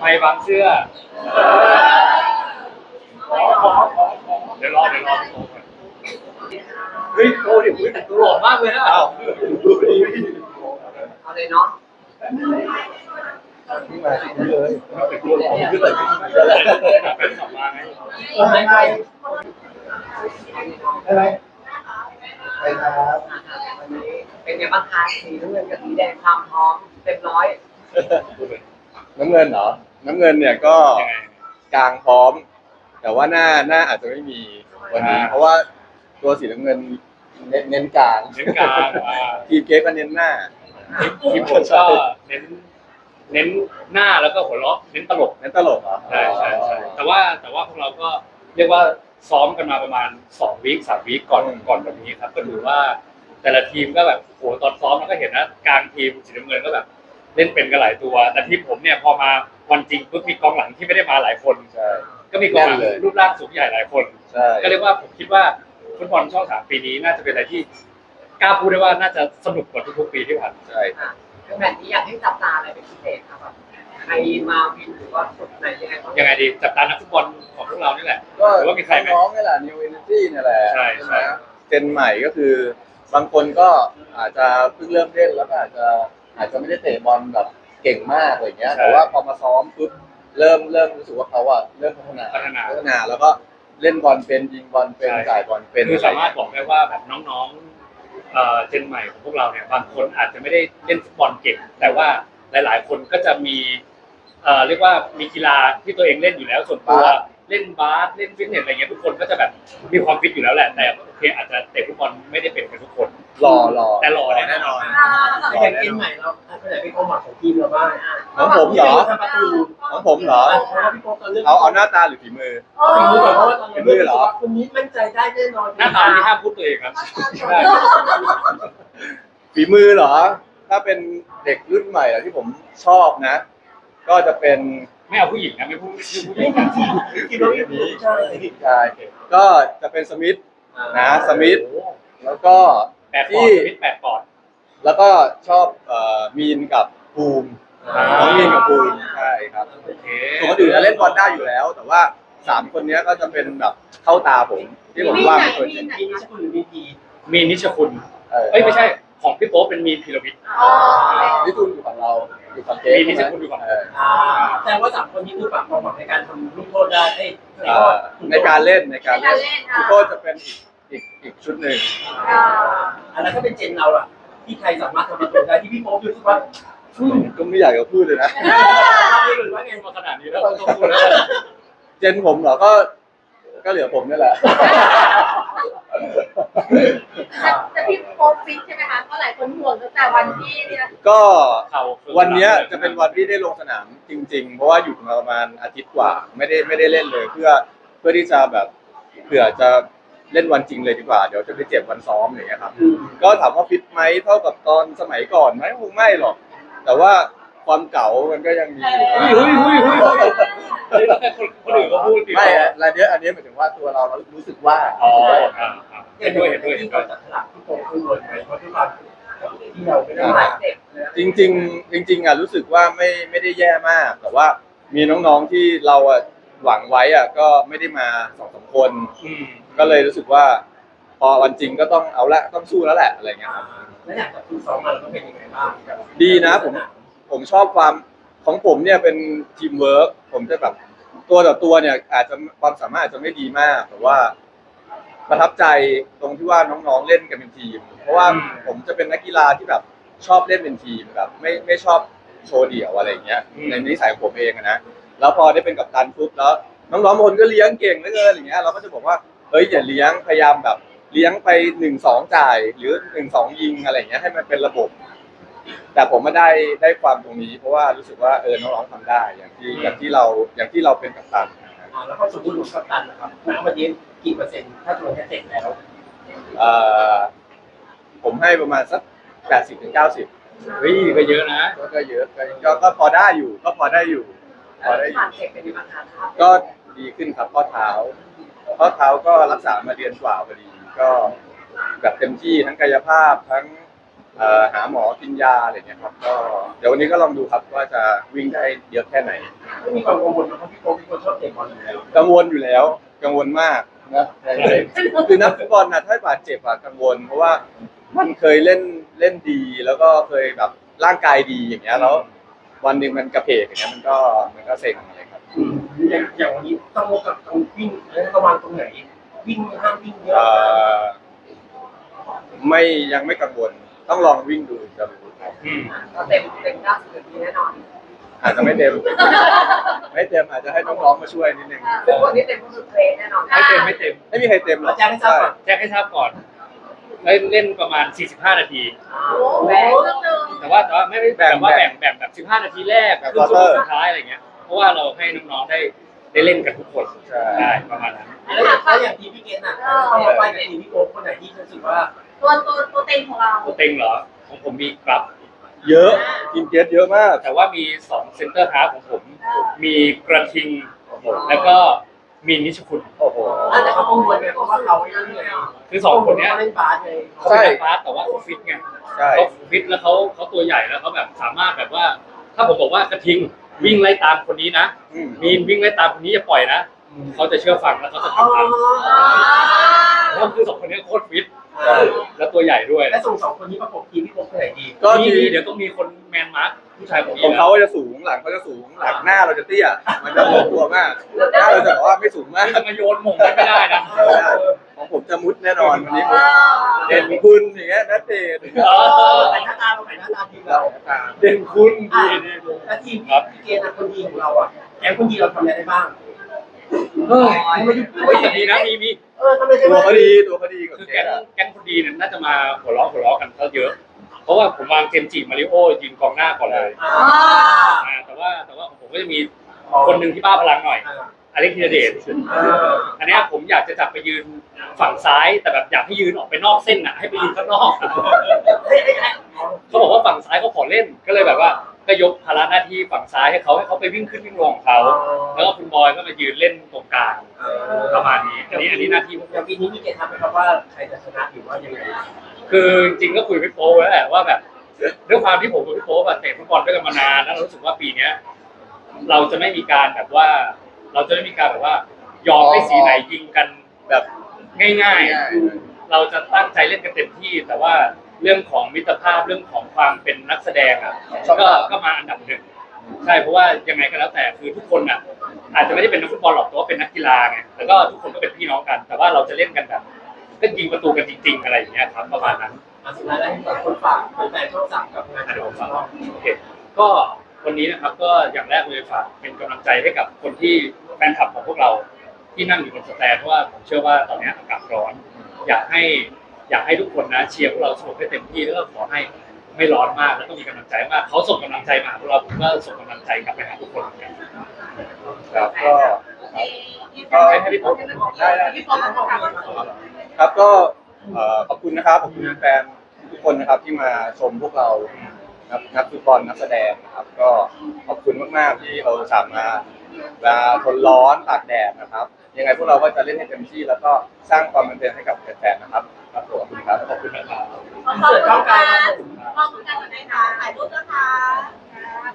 ไม่บางเสื้อเดี๋ยวรอเดี๋ยวรอพี่โตก่อนเฮ้ยโตดี๋ยวอุ้ยแต่งตัวหล่อมากเลยนะอ้าวเอาเลยเนาะนี่มาที่นี่เลยแต่งตัวหล่อขึ้นเลยแฟนขับมาไงไม่ไปได้ไหมไปครับนนี้เป็นไงบ้างคะสีน้ำเงินกับสีแดงความพร้อมเต็มร้อย น้ำเงินเหรอ น้ำเงินเนี่ยก็ยังไง กลางพร้อม แต่ว่าหน้าหน้าอาจจะไม่มีวันนี้ อ่า เพราะว่าตัวสีน้ำเงินเน้นเน้นกลางเน้นกลางอ่าทีมเก๊กก็เน้นหน้า ทีมผมก็เน้นเน้นหน้าแล้วก็หัวเราะเน้นตลกเน้นตลกเหรอใช่ใช่ใช่แต่ว่าแต่ว่าพวกเราก็เรียกว่าซ้อมกันมาประมาณสองวีคสามวีคก่อนก่อนวันนี้ครับ ก็ถือว่าแต่ละทีมก็แบบโหตอนซ้อมเราก็เห็นนะกลางทีมสีน้ำเงินก็แบบ เล่นเป็นกันหลายตัว แต่ทีมผมเนี่ยพอมาวันจริงปุ๊บมีกองหลังที่ไม่ได้มาหลายคน ใช่ ก็มีกองหลังแน่นเลย รูปร่างสูงใหญ่หลายคน ใช่ก็เรียกว่าผมคิดว่าฟุตบอลช่องสามปีนี้น่าจะเป็นอะไรที่กล้าพูดได้ว่าน่าจะสนุกกว่าทุกๆปีที่ผ่านมา ใช่อะแบบนี้อยากให้จับตาอะไรเป็นพิเศษครับแบบใครมาวินหรือว่าสุดไหนยังไงบ้างยังไงดีจับตานักฟุตบอลของพวกเรานี่แหละก็หรือว่ามีใครไหม น้องๆนี่แหละ New Energy เนี่ยแหละใช่ใช่ ไหมเจนใหม่ก็คือบางคนก็อาจจะเพิ่งเริ่มเล่นแล้วก็อาจจะ อาจจะไม่ได้เตะบอลแบบเก่งมากอะไรเงี้ยแต่ว่าพอมาซ้อมปุ๊บเริ่มเริ่มรู้สึกว่าเขาอะเริ่มพัฒนาพัฒนา พัฒนาแล้วก็เล่นบอลเป็นยิงบอลเป็นใช่จ่ายบอลเป็นคือสามารถบอกได้ว่าแบบน้องๆเอ่อเจนใหม่ของพวกเราเนี่ยบางคนอาจจะไม่ได้เล่นฟุตบอลเก่งแต่ว่าหลาย ๆ คนก็จะมีเอ่อเรียกว่ามีกีฬาที่ตัวเองเล่นอยู่แล้วส่วนตัวเล่นบาสเล่นฟิตเนสอะไรเงี้ยทุกคนก็จะแบบมีความฟิตอยู่แล้วแหละแต่โอเคอาจจะเตะฟุตบอลไม่ได้เป็นกันทุกคน หล่อหล่อแต่หล่อแน่นอนแต่อย่างเกมใหม่เราขนาดเป็นความหวังของทีมเราบ้างของผมเหรอทำประตูของผมเหรอเพราะว่าพี่โป๊กตอนเรื่องเอาเอาหน้าตาหรือฝีมือฝีมือก่อนเพราะว่าตอนนี้รู้สึกว่าคนนี้มั่นใจได้แน่นอนหน้าตาที่ห้ามพูดตัวเองครับได้ฝีมือเหรอ ถ้าเป็นเด็กรุ่นใหม่อะที่ผมชอบนะ ก็จะเป็นไม่เอาผู้หญิงนะไม่พูดชื่อผู้หญิไม่งจริงคิดว่าไม่ใช่ใช่ก็จะเป็นสมิธนะสมิธแล้วก็ แปดปอดที่มิดแปดปอด แล้วก็ชอบเอ่อมีนกับภูมิอ่า น้องมีนกับภูมิใช่ครับโอเคส่วนคนอื่นจะเล่นบอลได้อยู่แล้ว แต่ว่าสามคนเนี้ยก็จะเป็นแบบเข้าตาผมที่ผมว่าเป็นตัวจริงมีนิชคุณหรือมีทีมีนิชคุณเออเอ้ยไม่ใช่ของพี่โป๊ปเป็นมีนพีรวิทย์นี่คุณอยู่ฝั่งเราอยู่ฝั่งเก๊มีนิชใช่ไหคุณอยู่ฝั่งเอออ่าแต่ว่าสามคนนี้คือปรับความหวังในการทำลูกโทษได้เอ้ยเอ่อในการเล่นในการเล่นพี่โก้จะเป็นอีก อีกอีกชุดหนึ่งอะไรก็เป็นเจนเราอะที่ใครสามารถทำประตูได้ที่พี่โป๊กรู้สึกว่าก็ไม่อยากจะพูดเลยนะหรือว่าไงมาขนาดนี้แล้วต้องพูดแล้วเจนผมเหรอ ก็ ก็เหลือผมนี่แหละจะพี่โป๊ปฟิตใช่ไหมคะเพราะหลายคนห่วงตั้งแต่วันที่เนี่ยก็เขาวันเนี้ยจะเป็นวันที่ได้ลงสนามจริง ๆ เพราะว่าอยู่มาประมาณอาทิตย์กว่า ไม่ได้ไม่ได้เล่นเลย เพื่อเพื่อที่จะแบบเผื่อจะ เล่นวันจริงเลยดีกว่า เดี๋ยวจะไปเจ็บวันซ้อมอย่างเงี้ยครับ ก็ถามว่าฟิตไหมเท่ากับตอนสมัยก่อนไหมคงไม่หรอก แต่ว่าความเก่ามันก็ยังมีอยู่เฮ้ยเฮ้ยเฮ้ยเฮ้ยเฮ้ยคนคนอื่นก็พูดสิไม่อะอันเนี้ยอันเนี้ยหมายถึงว่าตัวเราเรารู้สึกว่าอ๋อรู้สึกว่าอ่าอ่าเห็นด้วยเห็นด้วยเห็นด้ที่เราวยจัดฉลากพี่โป๊กขึ้นบนไปเพราะทุกคนที่เราไม่ได้บามาดเจ็บเลยจริง ๆ จริง ๆอะรู้สึกว่าไม่ไม่ได้แย่มาก แต่ว่ามีน้องๆที่เราอะ หวังไว้อะก็ไม่ได้มาสองสามคน อืมก็เลยรู้สึกว่า พอวันจริงก็ต้องเอาละต้องสู้แล้วแหละอะไรเงี้ยครับ แล้วอยากจะฝึกซ้อมมาเราต้องเป็นยังไงบ้างดีนะผมผมชอบความของผมเนี่ยเป็นทีมเวิร์กผมจะแบบตัวต่อตัวเนี่ย อาจจะความสามารถอาจจะไม่ดีมาก แต่ว่าประทับใจตรงที่ว่าน้องๆเล่นกันเป็นทีม เพราะว่าผมจะเป็นนักกีฬาที่แบบชอบเล่นเป็นทีมแบบไม่ไม่ชอบโชว์เดี่ยวอะไรอย่างเงี้ยในนิสัยของผมเองอะนะ แล้วพอได้เป็นกัปตันปุ๊บแล้วน้องๆบางคนก็เลี้ยงเก่งเหลือเกินอย่างเงี้ยเราก็จะบอกว่าเฮ้ยอย่าเลี้ยงพยายามแบบเลี้ยงไปหนึ่งสองจ่ายหรือหนึ่งสองยิงอะไรอย่างเงี้ยให้มันเป็นระบบ แต่ผมมาได้ได้ความตรงนี้ เพราะว่ารู้สึกว่าเออน้องๆทำได้อย่างที่อย่างที่เราอย่างที่เราเป็นกัปตันนะครับอ่าแล้วก็สมมติหลุดกัปตันนะครับณวันนี้กี่เปอร์เซ็นต์ถ้าตัวนี้เสร็จแล้วเอ่อผมให้ประมาณสักแปดสิบถึงเก้าสิบเฮ้ยก็เยอะนะ ก็เยอะก็ก็พอได้อยู่ก็พอได้อยู่ พอได้ผ่านเจ็บเป็นยังไงบ้างคะก็ดีขึ้นครับข้อเท้าข้อเท้าก็รักษามาเดือนกว่าพอดีก็แบบเต็มที่ทั้งกายภาพทั้งเอ่อหาหมอกินยาอะไรเงี้ยครับก็เดี๋ยววันนี้ก็ลองดูครับว่าจะวิ่งได้เยอะแค่ไหน ไม่มีความกังวลนะเพราะพี่โป๊ปเป็นคนชอบเตะบอลอยู่แล้วกังวลอยู่แล้ว กังวลมากนะคือนักฟุตบอลนะถ้าบาดเจ็บอะกังวล เพราะว่ามันเคยเล่นเล่นดีแล้วก็เคยแบบร่างกายดีอย่างเงี้ยแล้ว วันหนึ่งมันกระเพกอย่างเงี้ยมันก็มันก็เซ็งอะไรครับอืมอย่างอย่างวันนี้ต้องกับต้องวิ่งแล้วระวังตรงไหน วิ่งห้ามวิ่งเยอะเอ่อไม่ยังไม่กังวลต้องลองวิ่งดูจะรู้ครับอืมก็เต็มเต็มเก้าสิบนาทีแน่นอนอาจจะไม่เต็ม ไม่เต็มอาจจะให้น้องๆมาช่วยนิดนึงซึ่งคนที่เต็มก็คือเกรดแน่นอนไม่เต็มไม่เต็มไม่มีใครเต็มหรเราอกแจ้งให้ทราบก่อนแจ้งให้ทราบก่อน เล่นเล่นประมาณ 45 นาทีโอ้แบ่งเรื่องหนึ่งแต่ว่าแต่ว่าไม่ได้แบบว่าแบ่งแบ่งแบบ 15 นาทีแรกครึ่งชั่วโมงสุดท้ายอะไรเงี้ย เพราะว่าเราให้น้องๆได้ได้เล่นกันทุกคนใช่ ได้ประมาณนั้น แล้วอย่างแล้วอย่างทีมพี่เกณฑ์น่ะเขาบอกว่าในทีมพี่โป๊ปคนไหนที่รู้สึกว่าตัวตัวตัวเต็งของเราตัวเต็งเหรอ ของผมมีกลับ เยอะทีมเกสเยอะมาก แต่ว่ามี 2 เซนเตอร์ฮาร์ฟของผม มีกระทิง แล้วก็ มีนิชคุณ โอ้โหอาจจะเขากังวลไงเพราะว่าเขาไม่ได้เล่นคือสองคนเนี้ย เขาเล่นบาสไงเขาเป็นนักบาสแต่ว่าเขาฟิตไงใช่ เขาฟิตแล้วเขาเขาตัวใหญ่แล้วเขาแบบสามารถแบบว่า ถ้าผมบอกว่ากระทิงวิ่งไล่ตามคนนี้นะอืม มีนวิ่งไล่ตามคนนี้อย่าปล่อยนะเขาจะเชื่อฟังแล้วเขาจะอ๋อทำตามเพราะคือสองคนนี้โคตรฟิต แล้วตัวใหญ่ด้วย และส่งสองคนนี้ประกบทีมพี่โป๊ปคนไหนดีก็มีทีมีเดี๋ยวต้องมีคนแมนมาร์คผู้ชายคนนี้ของนะเขาจะสูงหลังเขาจะสูงหลังหน้าเราจะเตี้ย มันจะลงตัวมากหน้าเราจะแบบว่าไม่สูงมาก จะมาโยนหม่งไว้ไม่ได้นะ ของผมจะมุดแน่นอนวันนี้ผมเด่นคุณอย่างเงี้ยนัดเดทเออ ใส่หน้าตาเราใส่หน้าตาทีมเราเราเด่นคุณอะดีดีดี แล้วทีมพี่เกณฑ์น่ะคนดีของเราอะแก๊งคนดีเราทำอะไรได้บ้าง เฮ้ยเฮ้ยแต่ดีนะมีมีเออทำอะไรได้ตัวบ้างเขาดีตัวเขาดีกับคือเกแก๊งสอะแก๊งคนดีเนี่ยน่าจะมาหัวเราะหัวเราะกันก็เยอะ เพราะว่าผมวางเจมส์จิมาริโอยืนกองหน้าก่อนเลยอ่าอ่าแต่ว่าแต่ว่าของผมก็จะมีคนหนึ่งที่บ้าพลังหน่อยอ่าอเล็กธีรเดชอ่าอันเนี้ยผมอยากจะจับไปยืนฝั่งซ้ายแต่แบบอยากให้ยืนออกไปนอกเส้นอะให้ไปยืนข้างนอก เฮ้ยเฮ้ยเฮ้ยเขาบอกว่าฝั่งซ้ายเขาขอเล่นก็เลยแบบว่า ก็ยกภาระหน้าที่ฝั่งซ้ายให้เขาให้เขาไปวิ่งขึ้นวิ่งลงของเขาแล้วก็คุณบอยก็มายืนเล่นตรงกลางเออประมาณนี้อันนี้อันนี้หน้าที่ผมอย่างปีนี้พี่เกณฑ์ทำไหมครับว่าใครจะชนะหรือว่ายังไงคือจริงๆก็คุยกับพี่โป๊ไว้แหละว่าแบบด้วยความที่ผมกับพี่โป๊แบบเตะฟุตบอลด้วยกันมานานแล้วเรารู้สึกว่าปีเนี้ยเราจะไม่มีการแบบว่า เราจะไม่มีการแบบว่า ยอมให้สีไหนยิงกันแบบง่าย ๆ เราจะตั้งใจเล่นกันเต็มที่แต่ว่า เรื่องของมิตรภาพเรื่องของความเป็นนักแสดงอะก็ก็มาอันดับหนึ่งใช่เพราะว่ายังไงก็แล้วแต่คือทุกคนอะ อาจจะไม่ได้เป็นนักฟุตบอลหรอกแต่ว่าเป็นนักกีฬาไงแล้วก็ทุกคนก็เป็นพี่น้องกัน แต่ว่าเราจะเล่นกันแบบก็ยิงประตูกันจริง ๆ อะไรอย่างเงี้ยครับประมาณนั้นอะสุดท้ายแล้วให้ฝากคนฝากแฟนๆช่องสามกับงานอะขเดี๋ยวอผงมฟังเราโอเคก็วันนี้นะครับก็อย่างแรกเลยฝากเป็นกำลังใจให้กับคนที่แฟนคลับของพวกเราที่นั่งอยู่บนสแตนเพราะว่าผมเชื่อว่าตอนนี้อากาศร้อน อยากให้ อยากให้ทุกคนนะเชียร์พวกเราสนุกให้เต็มที่แล้วก็ขอให้ไม่ร้อนมากแล้วก็มีกำลังใจมากเขาส่งกำลังใจมาหาพวกเราผมก็ส่งกำลังใจกลับไปหาทุกคนเหมือนกันครับก็ก็ให้พี่ป๊อปได้ได้พี่ป๊อปต้องการครับก็เอ่อขอบคุณนะครับขอบคุณแฟนทุกคนนะครับที่มาชมพวกเรานักนักฟุตบอลนักแสดงนะครับ ก็ขอบคุณมากๆที่เราสามารถมาทนร้อนตากแดดนะครับ ยังไงพวกเราก็จะเล่นให้เต็มที่ แล้วก็สร้างความบันเทิงให้กับแฟนๆนะครับครับผมขอบคุณครับขอบคุณนะครับขอบคุณค่ะขอบคุณค่ะถ่ายรูปนะคะ